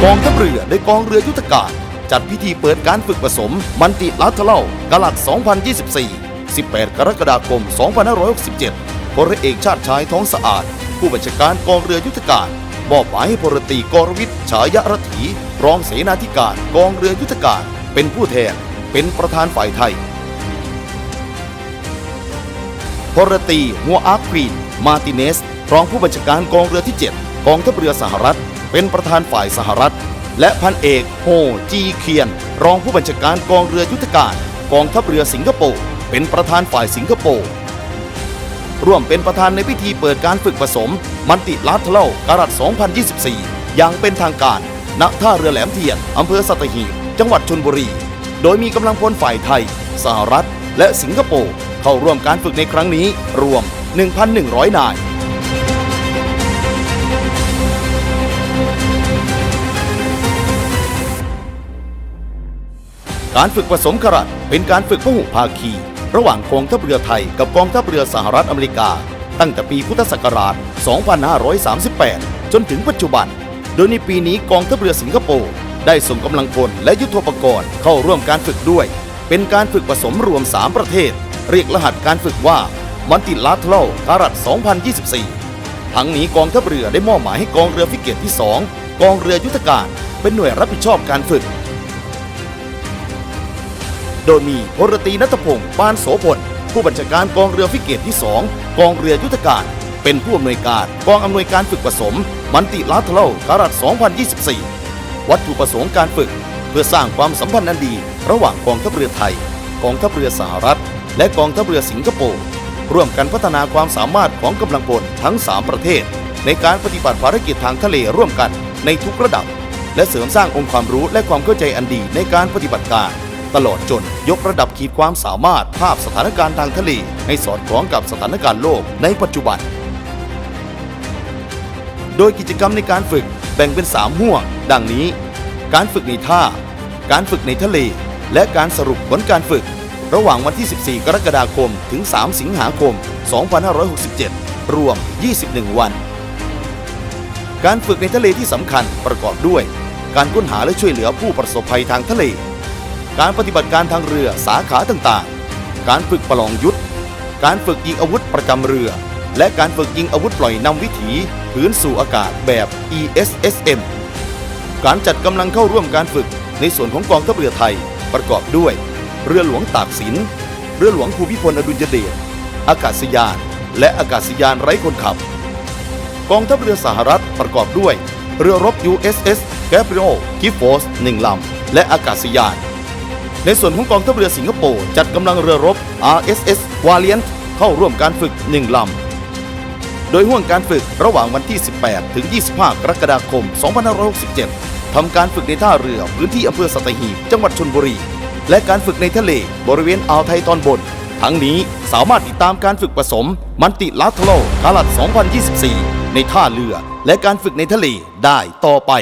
โดยกองเรือยุทธการ จัดพิธีเปิดการฝึกผสม มันติลัทเลากลัด 2024 18 กรกฎาคม 2567พลเอกชาติชายท้องสะอาด ผู้บัญชาการกองเรือยุทธการมอบหมายให้พลตรีกรวิทย์ฉายะรถี รองเสนาธิการกองเรือยุทธการ เป็นผู้แทน เป็นประธานฝ่ายไทยพลตรีมัวอาร์ควีน มาติเนส รองผู้บัญชาการกองเรือที่ 7 กองทัพเรือสหรัฐ เป็นประธานฝ่ายสหรัฐ และพันเอกโฮจีเคียน รองผู้บัญชาการกองเรือยุทธการกองทัพเรือสิงคโปร์เป็นประธานฝ่ายสิงคโปร์ร่วมเป็นประธานในพิธีเปิดการฝึกผสม มันติลาทเลการัด2024 อย่างเป็นทางการณท่าเรือแหลมเทียนอำเภอสัตหีบจังหวัดชลบุรี โดยมีกำลังพลฝ่ายไทย สหรัฐ และสิงคโปร์เข้าร่วมการฝึกในครั้งนี้รวม 1,100 นาย การฝึกผสมกระดเป็นการฝึกพหุภาคี ระหว่างกองทัพเรือไทยกับกองทัพเรือสหรัฐอเมริกา ตั้งแต่ปีพุทธศักราช 2538 จนถึงปัจจุบัน โดยในปีนี้กองทัพเรือสิงคโปร์ได้ส่งกำลังพลและยุทโธปกรณ์เข้าร่วมการฝึกด้วย เป็นการฝึกผสมรวม 3 ประเทศ เรียกรหัสการฝึกว่ามันติลาทเลการัด2024 ทั้งนี้กองทัพเรือได้มอบหมายให้กองเรือฟิเกตที่ 2 กองเรือยุทธการ เป็นหน่วยรับผิดชอบการฝึก โดยมีพลตรีนัทพงศ์ปานโสพล ผู้บัญชาการกองเรือฟิเกตที่ 2 กองเรือยุทธการ เป็นผู้อำนวยการกองอำนวยการฝึกผสม มันติลาทเลการัด2024 วัตถุประสงค์การฝึก เพื่อสร้างความสัมพันธ์อันดี ระหว่างกองทัพเรือไทย กองทัพเรือสหรัฐ และกองทัพเรือสิงคโปร์ร่วมกันพัฒนาความสามารถของกำลังพลทั้ง 3 ประเทศ ในการปฏิบัติภารกิจทางทะเลร่วมกันในทุกระดับ และเสริมสร้างองค์ความรู้และความเข้าใจอันดีในการปฏิบัติการ ตลอดจนยกระดับขีดความสามารถภาพสถานการณ์ทางทะเลให้สอดคล้องกับสถานการณ์โลกในปัจจุบัน โดยกิจกรรมในการฝึกแบ่งเป็น 3 ห่วง ดังนี้ การฝึกในท่า การฝึกในทะเล และการสรุปผลการฝึก ระหว่างวันที่ 14 กรกฎาคม ถึง 3 สิงหาคม 2567 รวม 21 วัน การฝึกในทะเลที่สำคัญประกอบด้วย การค้นหาและช่วยเหลือผู้ประสบภัยทางทะเล การปฏิบัติการทางเรือสาขาต่างๆ การฝึกประลองยุทธ การฝึกยิงอาวุธประจำเรือ และการฝึกยิงอาวุธปล่อยนำวิถีพื้นสู่อากาศแบบ ESSM การจัดกำลังเข้าร่วมการฝึกในส่วนของกองทัพเรือไทยประกอบด้วย เรือหลวงตากสิน เรือหลวงภูมิพลอดุลยเดช อากาศยาน และอากาศยานไร้คนขับ กองทัพเรือสหรัฐประกอบด้วย เรือรบ USS Gabriel Giffords 1ลำ และอากาศยาน ในส่วนของกองทัพเรือสิงคโปร์จัดกำลังเรือรบ RSS Valiant เข้าร่วมการฝึก 1 ลำ โดยห่วงการฝึกระหว่างวันที่ 18 ถึง 25 กรกฎาคม 2567 ทำการฝึกในท่าเรือพื้นที่อำเภอสัตหีบ จังหวัดชลบุรี และการฝึกในทะเลบริเวณอ่าวไทยตอนบน ทั้งนี้สามารถติดตามการฝึกผสม มันติลาทโลกาลัด 2024 ในท่าเรือ และการฝึกในทะเลได้ต่อไป